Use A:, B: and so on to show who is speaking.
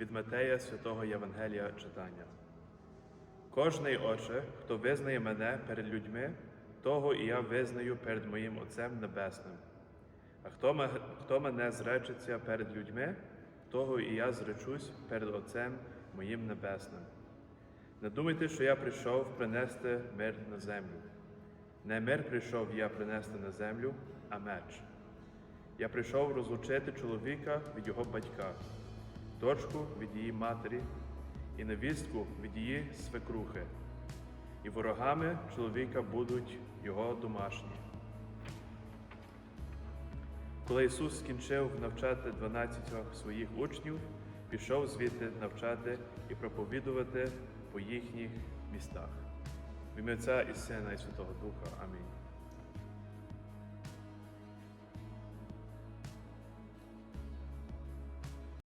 A: від Матея святого Євангелія читання. Кожний Отче, хто визнає мене перед людьми, того і я визнаю перед моїм Отцем Небесним. А хто, хто мене зречеться перед людьми, того і я зречусь перед Отцем моїм Небесним. Не думайте, що я прийшов принести мир на землю. Не мир прийшов я принести на землю, а меч. Я прийшов розлучити чоловіка від його батька, дочку від її матері і невістку від її свекрухи. І ворогами чоловіка будуть його домашні. Коли Ісус скінчив навчати 12 своїх учнів, пішов звідти навчати і проповідувати по їхніх містах. В ім'я Отця і Сина і Святого Духа. Амінь.